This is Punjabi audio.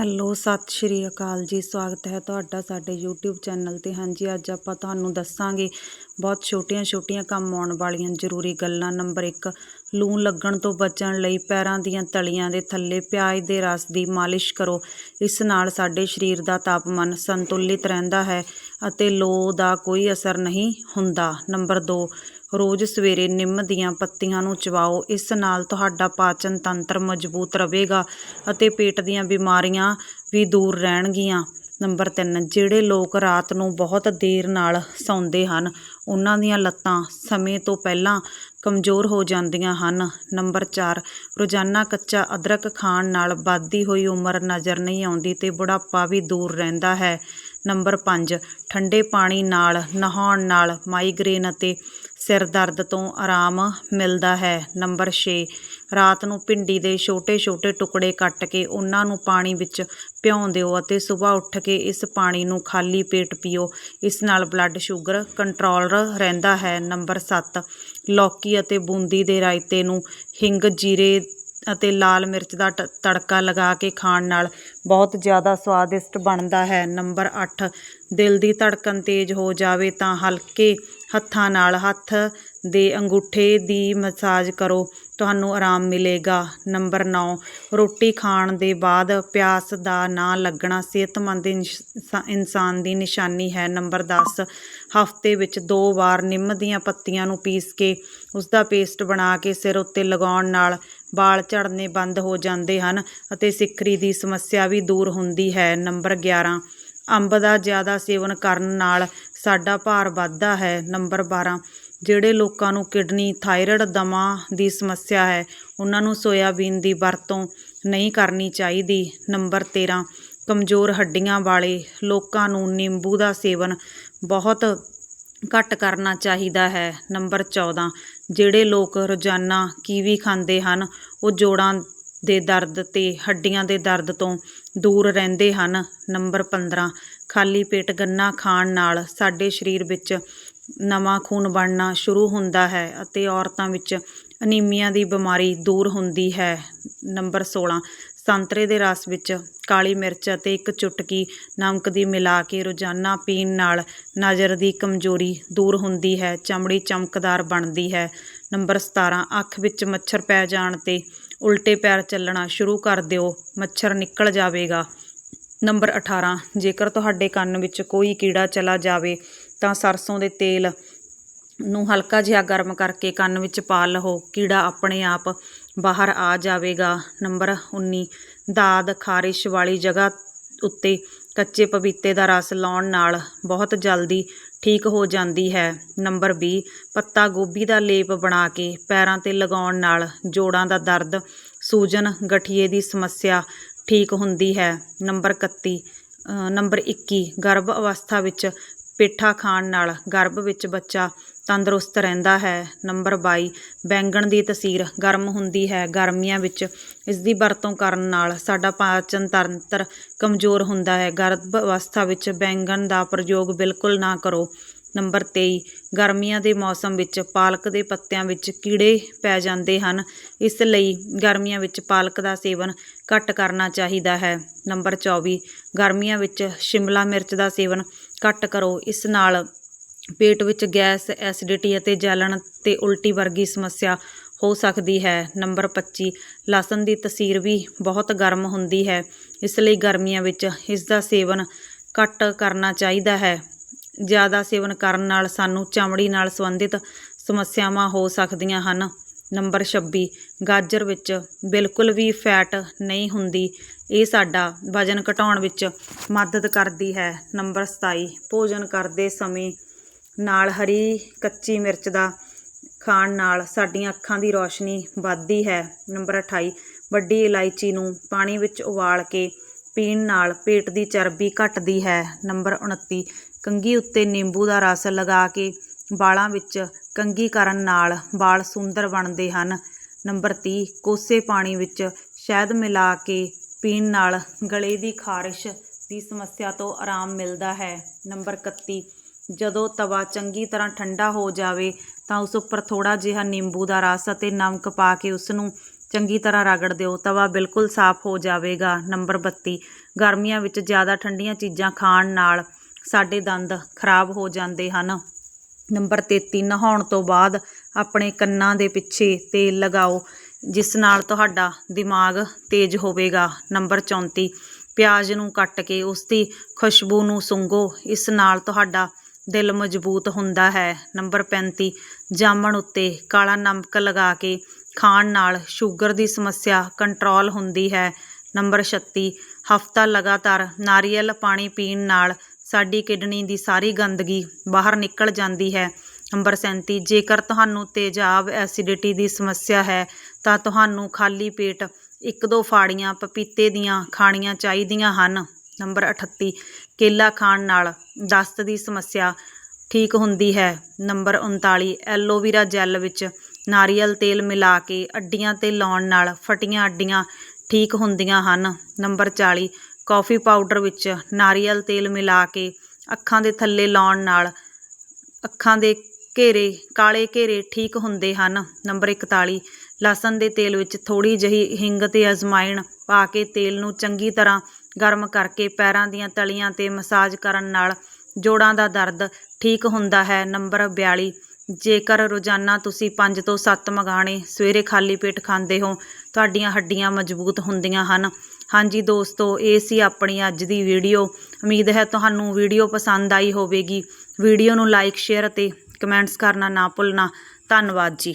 ਹੈਲੋ, ਸਤਿ ਸ਼੍ਰੀ ਅਕਾਲ ਜੀ, ਸਵਾਗਤ ਹੈ ਤੁਹਾਡਾ ਸਾਡੇ YouTube ਚੈਨਲ ਤੇ। ਹਾਂਜੀ, ਅੱਜ ਆਪਾਂ ਤੁਹਾਨੂੰ ਦੱਸਾਂਗੇ ਬਹੁਤ ਛੋਟੀਆਂ-ਛੋਟੀਆਂ ਕੰਮ ਆਉਣ ਵਾਲੀਆਂ ਜ਼ਰੂਰੀ ਗੱਲਾਂ। ਨੰਬਰ 1 ਲੂਣ ਲੱਗਣ ਤੋਂ ਬਚਣ ਲਈ ਪੈਰਾਂ ਦੀਆਂ ਤਲੀਆਂ ਦੇ ਥੱਲੇ ਪਿਆਜ਼ ਦੇ ਰਸ ਦੀ ਮਾਲਿਸ਼ ਕਰੋ। ਇਸ ਨਾਲ ਸਾਡੇ ਸਰੀਰ ਦਾ ਤਾਪਮਾਨ ਸੰਤੁਲਿਤ ਰਹਿੰਦਾ ਹੈ ਅਤੇ ਲੋ ਦਾ ਕੋਈ ਅਸਰ ਨਹੀਂ ਹੁੰਦਾ। ਨੰਬਰ 2 ਰੋਜ਼ ਸਵੇਰੇ ਨਿੰਮ ਦੀਆਂ ਪੱਤੀਆਂ ਨੂੰ ਚਬਾਓ, ਇਸ ਨਾਲ ਤੁਹਾਡਾ ਪਾਚਨ ਤੰਤਰ ਮਜ਼ਬੂਤ ਰਹੇਗਾ ਅਤੇ ਪੇਟ ਦੀਆਂ ਬਿਮਾਰੀਆਂ ਵੀ ਦੂਰ ਰਹਿਣਗੀਆਂ। ਨੰਬਰ 3 ਜਿਹੜੇ ਲੋਕ ਰਾਤ ਨੂੰ ਬਹੁਤ ਦੇਰ ਨਾਲ ਸੌਂਦੇ ਹਨ, ਉਹਨਾਂ ਦੀਆਂ ਲੱਤਾਂ ਸਮੇਂ ਤੋਂ ਪਹਿਲਾਂ ਕਮਜ਼ੋਰ ਹੋ ਜਾਂਦੀਆਂ ਹਨ। ਨੰਬਰ 4 ਰੋਜ਼ਾਨਾ ਕੱਚਾ ਅਦਰਕ ਖਾਣ ਨਾਲ ਵੱਧਦੀ ਹੋਈ ਉਮਰ ਨਜ਼ਰ ਨਹੀਂ ਆਉਂਦੀ ਤੇ ਬੁਢਾਪਾ ਵੀ ਦੂਰ ਰਹਿੰਦਾ ਹੈ। ਨੰਬਰ 5 ਠੰਡੇ ਪਾਣੀ ਨਾਲ, ਨਹਾਉਣ ਨਾਲ, ਮਾਈਗ੍ਰੇਨ ਅਤੇ ਸਿਰ ਦਰਦ ਤੋਂ ਆਰਾਮ ਮਿਲਦਾ ਹੈ। ਨੰਬਰ 6 ਰਾਤ ਨੂੰ ਭਿੰਡੀ ਦੇ ਛੋਟੇ-ਛੋਟੇ ਟੁਕੜੇ ਕੱਟ ਕੇ ਉਹਨਾਂ ਨੂੰ ਪਾਣੀ ਵਿੱਚ ਭਿਉਂ ਦਿਓ ਅਤੇ ਸਵੇਰ ਉੱਠ ਕੇ ਇਸ ਪਾਣੀ ਨੂੰ ਖਾਲੀ ਪੇਟ ਪੀਓ। ਇਸ ਨਾਲ ਬਲੱਡ ਸ਼ੂਗਰ ਕੰਟਰੋਲ ਰਹਿੰਦਾ ਹੈ। ਨੰਬਰ 7 ਲੌਕੀ ਅਤੇ ਬੂੰਦੀ ਦੇ ਰਾਇਤੇ ਨੂੰ ਹਿੰਗ, ਜੀਰੇ ਅਤੇ ਲਾਲ ਮਿਰਚ ਦਾ ਟ- ਤੜਕਾ ਲਗਾ ਕੇ ਖਾਣ ਨਾਲ ਬਹੁਤ ਜ਼ਿਆਦਾ ਸਵਾਦਿਸ਼ਟ ਬਣਦਾ ਹੈ। ਨੰਬਰ 8 ਦਿਲ ਦੀ ਧੜਕਣ ਤੇਜ਼ ਹੋ ਜਾਵੇ ਤਾਂ ਹਲਕੇ ਹੱਥਾਂ ਨਾਲ ਹੱਥ ਦੇ ਅੰਗੂਠੇ ਦੀ ਮਸਾਜ ਕਰੋ। ਤੁਹਾਨੂੰ ਆਰਾਮ ਮਿਲੇਗਾ। ਨੰਬਰ 9 ਰੋਟੀ ਖਾਣ ਦੇ ਬਾਅਦ ਪਿਆਸ ਦਾ ਨਾ ਲੱਗਣਾ ਸਿਹਤਮੰਦ ਇਨਸ- ਇਨਸਾਨ ਦੀ ਨਿਸ਼ਾਨੀ ਹੈ। ਨੰਬਰ 10 ਹਫ਼ਤੇ ਵਿੱਚ ਦੋ ਵਾਰ ਨਿੰਮ ਦੀਆਂ ਪੱਤੀਆਂ ਨੂੰ ਪੀਸ ਕੇ ਉਸ ਦਾ ਪੇਸਟ ਬਣਾ ਕੇ ਸਿਰ ਉੱਤੇ ਲਗਾਉਣ ਨਾਲ ਵਾਲ ਝੜਨੇ ਬੰਦ ਹੋ ਜਾਂਦੇ ਹਨ ਅਤੇ ਸਿੱਖਰੀ ਦੀ ਸਮੱਸਿਆ ਵੀ ਦੂਰ ਹੁੰਦੀ ਹੈ। ਨੰਬਰ 11 ਅੰਬ ਦਾ ਜ਼ਿਆਦਾ ਸੇਵਨ ਕਰਨ ਨਾਲ ਸਾਡਾ ਭਾਰ ਵੱਧਦਾ ਹੈ। ਨੰਬਰ 12 ਜਿਹੜੇ ਲੋਕਾਂ ਨੂੰ ਕਿਡਨੀ, ਥਾਇਰਾਇਡ ਦਮਾ ਦੀ ਸਮੱਸਿਆ ਹੈ, ਉਹਨਾਂ ਨੂੰ ਸੋਇਆਬੀਨ ਦੀ ਵਰਤੋਂ ਨਹੀਂ ਕਰਨੀ ਚਾਹੀਦੀ। ਨੰਬਰ 13 ਕਮਜ਼ੋਰ ਹੱਡੀਆਂ ਵਾਲੇ ਲੋਕਾਂ ਨੂੰ ਨਿੰਬੂ ਦਾ ਸੇਵਨ ਬਹੁਤ ਘੱਟ ਕਰਨਾ ਚਾਹੀਦਾ ਹੈ। ਨੰਬਰ 14 ਜਿਹੜੇ ਲੋਕ ਰੋਜ਼ਾਨਾ ਕੀਵੀ ਖਾਂਦੇ ਹਨ, ਉਹ ਜੋੜਾਂ ਦੇ ਦਰਦ ਤੇ ਹੱਡੀਆਂ ਦੇ ਦਰਦ ਤੋਂ ਦੂਰ ਰਹਿੰਦੇ ਹਨ। ਨੰਬਰ 15 ਖਾਲੀ ਪੇਟ ਗੰਨਾ ਖਾਣ ਨਾਲ ਸਾਡੇ ਸਰੀਰ ਵਿੱਚ ਨਵਾਂ ਖੂਨ ਬਣਨਾ ਸ਼ੁਰੂ ਹੁੰਦਾ ਹੈ ਅਤੇ ਔਰਤਾਂ ਵਿੱਚ ਅਨੀਮੀਆ ਦੀ ਬਿਮਾਰੀ ਦੂਰ ਹੁੰਦੀ ਹੈ। ਨੰਬਰ 16 ਸੰਤਰੇ ਦੇ ਰਸ ਵਿੱਚ ਕਾਲੀ ਮਿਰਚ ਅਤੇ ਇੱਕ ਚੁਟਕੀ ਨਮਕ ਦੀ ਮਿਲਾ ਕੇ ਰੋਜ਼ਾਨਾ ਪੀਣ ਨਾਲ ਨਜ਼ਰ ਦੀ ਕਮਜ਼ੋਰੀ ਦੂਰ ਹੁੰਦੀ ਹੈ, ਚਮੜੀ ਚਮਕਦਾਰ ਬਣਦੀ ਹੈ। ਨੰਬਰ 17 ਅੱਖ ਵਿੱਚ ਮੱਛਰ ਪੈ ਜਾਣ ਤੇ ਉਲਟੇ ਪੈਰ ਚੱਲਣਾ ਸ਼ੁਰੂ ਕਰ ਦਿਓ, ਮੱਛਰ ਨਿਕਲ ਜਾਵੇਗਾ। ਨੰਬਰ 18 ਜੇਕਰ ਤੁਹਾਡੇ ਕੰਨ ਵਿੱਚ ਕੋਈ ਕੀੜਾ ਚਲਾ ਜਾਵੇ, ਤਾਂ ਸਰਸੋਂ ਦੇ ਤੇਲ ਨੂੰ ਹਲਕਾ ਜਿਹਾ ਗਰਮ ਕਰਕੇ ਕੰਨ ਵਿੱਚ ਪਾ ਲਓ। ਕੀੜਾ ਆਪਣੇ ਆਪ ਬਾਹਰ ਆ ਜਾਵੇਗਾ। ਨੰਬਰ 19 ਦਾਦ ਖਾਰਿਸ਼ ਵਾਲੀ ਜਗ੍ਹਾ ਉੱਤੇ ਕੱਚੇ ਪਪੀਤੇ ਦਾ ਰਸ ਲਾਉਣ ਨਾਲ ਬਹੁਤ ਜਲਦੀ ਠੀਕ ਹੋ ਜਾਂਦੀ ਹੈ। ਨੰਬਰ 20 ਪੱਤਾ ਗੋਭੀ ਦਾ ਲੇਪ ਬਣਾ ਕੇ ਪੈਰਾਂ ਤੇ ਲਗਾਉਣ ਨਾਲ ਜੋੜਾਂ ਦਾ ਦਰਦ, ਸੂਜਨ ਗਠੀਏ ਦੀ ਸਮੱਸਿਆ ਠੀਕ ਹੁੰਦੀ ਹੈ। ਨੰਬਰ 31 ਨੰਬਰ 21 ਗਰਭ ਅਵਸਥਾ ਵਿੱਚ ਪੇਠਾ ਖਾਣ ਨਾਲ ਗਰਭ ਵਿੱਚ ਬੱਚਾ ਤੰਦਰੁਸਤ ਰਹਿੰਦਾ ਹੈ। ਨੰਬਰ 22 ਬੈਂਗਣ ਦੀ ਤਸੀਰ ਗਰਮ ਹੁੰਦੀ ਹੈ। ਗਰਮੀਆਂ ਵਿੱਚ ਇਸ ਦੀ ਵਰਤੋਂ ਕਰਨ ਨਾਲ ਸਾਡਾ ਪਾਚਨ ਤੰਤਰ ਕਮਜ਼ੋਰ ਹੁੰਦਾ ਹੈ। ਗਰਭ ਅਵਸਥਾ ਵਿੱਚ ਬੈਂਗਣ ਦਾ ਪ੍ਰਯੋਗ ਬਿਲਕੁਲ ਨਾ ਕਰੋ। ਨੰਬਰ 23 ਗਰਮੀਆਂ ਦੇ ਮੌਸਮ ਵਿੱਚ ਪਾਲਕ ਦੇ ਪੱਤਿਆਂ ਵਿੱਚ ਕੀੜੇ ਪੈ ਜਾਂਦੇ ਹਨ। ਇਸ ਲਈ ਗਰਮੀਆਂ ਵਿੱਚ ਪਾਲਕ ਦਾ ਸੇਵਨ ਘੱਟ ਕਰਨਾ ਚਾਹੀਦਾ ਹੈ। ਨੰਬਰ 24 ਗਰਮੀਆਂ ਵਿੱਚ ਸ਼ਿਮਲਾ ਮਿਰਚ ਦਾ ਸੇਵਨ ਘੱਟ ਕਰੋ। ਇਸ ਨਾਲ ਪੇਟ ਵਿੱਚ ਗੈਸ, ਐਸਿਡਿਟੀ ਅਤੇ ਜਲਣ ਤੇ ਉਲਟੀ ਵਰਗੀ ਸਮੱਸਿਆ ਹੋ ਸਕਦੀ ਹੈ। ਨੰਬਰ 25 ਲਸਣ ਦੀ ਤਸੀਰ ਵੀ ਬਹੁਤ ਗਰਮ ਹੁੰਦੀ ਹੈ। ਇਸ ਲਈ ਗਰਮੀਆਂ ਵਿੱਚ ਇਸ ਦਾ ਸੇਵਨ ਘੱਟ ਕਰਨਾ ਚਾਹੀਦਾ ਹੈ। ਜ਼ਿਆਦਾ ਸੇਵਨ ਕਰਨ ਨਾਲ ਸਾਨੂੰ ਚਮੜੀ ਨਾਲ ਸੰਬੰਧਿਤ ਸਮੱਸਿਆਵਾਂ ਹੋ ਸਕਦੀਆਂ ਹਨ। ਨੰਬਰ 26 ਗਾਜਰ ਵਿੱਚ ਬਿਲਕੁਲ ਵੀ ਫੈਟ ਨਹੀਂ ਹੁੰਦੀ। ਇਹ ਸਾਡਾ ਵਜ਼ਨ ਘਟਾਉਣ ਵਿੱਚ ਮਦਦ ਕਰਦੀ ਹੈ। ਨੰਬਰ 27 ਭੋਜਨ ਕਰਦੇ ਸਮੇਂ ਨਾਲ ਹਰੀ ਕੱਚੀ ਮਿਰਚ ਦਾ ਖਾਣ ਨਾਲ ਸਾਡੀਆਂ ਅੱਖਾਂ ਦੀ ਰੌਸ਼ਨੀ ਵੱਧਦੀ ਹੈ। ਨੰਬਰ 28 ਵੱਡੀ ਇਲਾਇਚੀ ਨੂੰ ਪਾਣੀ ਵਿੱਚ ਉਬਾਲ ਕੇ ਪੀਣ ਨਾਲ ਪੇਟ ਦੀ ਚਰਬੀ ਘਟਦੀ ਹੈ। ਨੰਬਰ 29 ਕੰਘੀ ਉੱਤੇ ਨਿੰਬੂ ਦਾ ਰਸ ਲਗਾ ਕੇ ਵਾਲਾਂ ਵਿੱਚ ਕੰਘੀ ਕਰਨ ਨਾਲ ਵਾਲ ਸੁੰਦਰ ਬਣਦੇ ਹਨ। ਨੰਬਰ 30 ਕੋਸੇ ਪਾਣੀ ਵਿੱਚ ਸ਼ਹਿਦ ਮਿਲਾ ਕੇ ਪੀਣ ਨਾਲ ਗਲੇ ਦੀ ਖਾਰਿਸ਼ ਦੀ ਸਮੱਸਿਆ ਤੋਂ ਆਰਾਮ ਮਿਲਦਾ ਹੈ। ਨੰਬਰ 31 ਜਦੋਂ ਤਵਾ ਚੰਗੀ ਤਰ੍ਹਾਂ ਠੰਡਾ ਹੋ ਜਾਵੇ ਤਾਂ ਉਸ ਉੱਪਰ ਥੋੜਾ ਜਿਹਾ ਨਿੰਬੂ ਦਾ ਰਸ ਅਤੇ ਨਮਕ ਪਾ ਕੇ ਉਸ ਨੂੰ ਚੰਗੀ ਤਰ੍ਹਾਂ ਰਗੜ ਦਿਓ। ਤਵਾ ਬਿਲਕੁਲ ਸਾਫ਼ ਹੋ ਜਾਵੇਗਾ। ਨੰਬਰ 32 ਗਰਮੀਆਂ ਵਿੱਚ ਜ਼ਿਆਦਾ ਠੰਡੀਆਂ ਚੀਜ਼ਾਂ ਖਾਣ ਨਾਲ ਸਾਡੇ ਦੰਦ ਖਰਾਬ ਹੋ ਜਾਂਦੇ ਹਨ। ਨੰਬਰ 33 ਨਹਾਉਣ ਤੋਂ ਬਾਅਦ ਆਪਣੇ ਕੰਨਾਂ ਦੇ ਪਿੱਛੇ ਤੇਲ ਲਗਾਓ, ਜਿਸ ਨਾਲ ਤੁਹਾਡਾ ਦਿਮਾਗ ਤੇਜ਼ ਹੋਵੇਗਾ। ਨੰਬਰ 34 ਪਿਆਜ਼ ਨੂੰ ਕੱਟ ਕੇ ਉਸ ਦੀ ਖੁਸ਼ਬੂ ਨੂੰ ਸੁੰਘੋ। ਇਸ ਨਾਲ ਤੁਹਾਡਾ ਦਿਲ ਮਜ਼ਬੂਤ ਹੁੰਦਾ ਹੈ। ਨੰਬਰ 35 ਜਾਮਣ ਉੱਤੇ ਕਾਲਾ ਨਮਕ ਲਗਾ ਕੇ ਖਾਣ ਨਾਲ ਸ਼ੂਗਰ ਦੀ ਸਮੱਸਿਆ ਕੰਟਰੋਲ ਹੁੰਦੀ ਹੈ। ਨੰਬਰ 36 ਹਫਤਾ ਲਗਾਤਾਰ ਨਾਰੀਅਲ ਪਾਣੀ ਪੀਣ ਨਾਲ ਸਾਡੀ ਕਿਡਨੀ ਦੀ ਸਾਰੀ ਗੰਦਗੀ ਬਾਹਰ ਨਿਕਲ ਜਾਂਦੀ ਹੈ। ਨੰਬਰ 37 ਜੇਕਰ ਤੁਹਾਨੂੰ ਤੇਜ਼ਾਬ ਐਸਿਡਿਟੀ ਦੀ ਸਮੱਸਿਆ ਹੈ, ਤਾਂ ਤੁਹਾਨੂੰ ਖਾਲੀ ਪੇਟ ਇੱਕ ਦੋ ਫਾੜੀਆਂ ਪਪੀਤੇ ਦੀਆਂ ਖਾਣੀਆਂ ਚਾਹੀਦੀਆਂ ਹਨ। ਨੰਬਰ 38 ਕੇਲਾ ਖਾਣ ਨਾਲ ਦਸਤ ਦੀ ਸਮੱਸਿਆ ਠੀਕ ਹੁੰਦੀ ਹੈ। ਨੰਬਰ 39 ਐਲੋਵੀਰਾ ਜੈਲ ਵਿੱਚ ਨਾਰੀਅਲ ਤੇਲ ਮਿਲਾ ਕੇ ਅੱਡੀਆਂ ਤੇ ਲਾਉਣ ਨਾਲ ਫਟੀਆਂ ਅੱਡੀਆਂ ਠੀਕ ਹੁੰਦੀਆਂ ਹਨ। ਨੰਬਰ 40 ਕੌਫੀ ਪਾਊਡਰ ਵਿੱਚ ਨਾਰੀਅਲ ਤੇਲ ਮਿਲਾ ਕੇ ਅੱਖਾਂ ਦੇ ਥੱਲੇ ਲਾਉਣ ਨਾਲ ਅੱਖਾਂ ਦੇ ਘੇਰੇ, ਕਾਲੇ ਘੇਰੇ ਠੀਕ ਹੁੰਦੇ ਹਨ। ਨੰਬਰ 41 ਲਸਣ ਦੇ ਤੇਲ ਵਿੱਚ ਥੋੜੀ ਜਿਹੀ ਹਿੰਗ ਤੇ ਅਜਮਾਇਣ ਪਾ ਕੇ ਤੇਲ ਨੂੰ ਚੰਗੀ ਤਰ੍ਹਾਂ ਗਰਮ ਕਰਕੇ ਪੈਰਾਂ ਦੀਆਂ ਤਲੀਆਂ ਤੇ ਮਸਾਜ ਕਰਨ ਨਾਲ ਜੋੜਾਂ ਦਾ ਦਰਦ ਠੀਕ ਹੁੰਦਾ ਹੈ। ਨੰਬਰ 42 ਜੇਕਰ ਰੋਜ਼ਾਨਾ ਤੁਸੀਂ 5 ਤੋਂ 7 ਮਗਾਣੇ ਸਵੇਰੇ ਖਾਲੀ ਪੇਟ ਖਾਂਦੇ ਹੋ, ਤੁਹਾਡੀਆਂ ਹੱਡੀਆਂ ਮਜ਼ਬੂਤ ਹੁੰਦੀਆਂ ਹਨ। ਹਾਂਜੀ ਦੋਸਤੋ, ਇਹ ਸੀ ਆਪਣੀ ਅੱਜ ਦੀ ਵੀਡੀਓ। ਉਮੀਦ ਹੈ ਤੁਹਾਨੂੰ ਵੀਡੀਓ ਪਸੰਦ ਆਈ ਹੋਵੇਗੀ। ਵੀਡੀਓ ਨੂੰ ਲਾਈਕ, ਸ਼ੇਅਰ ਅਤੇ ਕਮੈਂਟਸ ਕਰਨਾ ਨਾ ਭੁੱਲਣਾ। ਧੰਨਵਾਦ ਜੀ।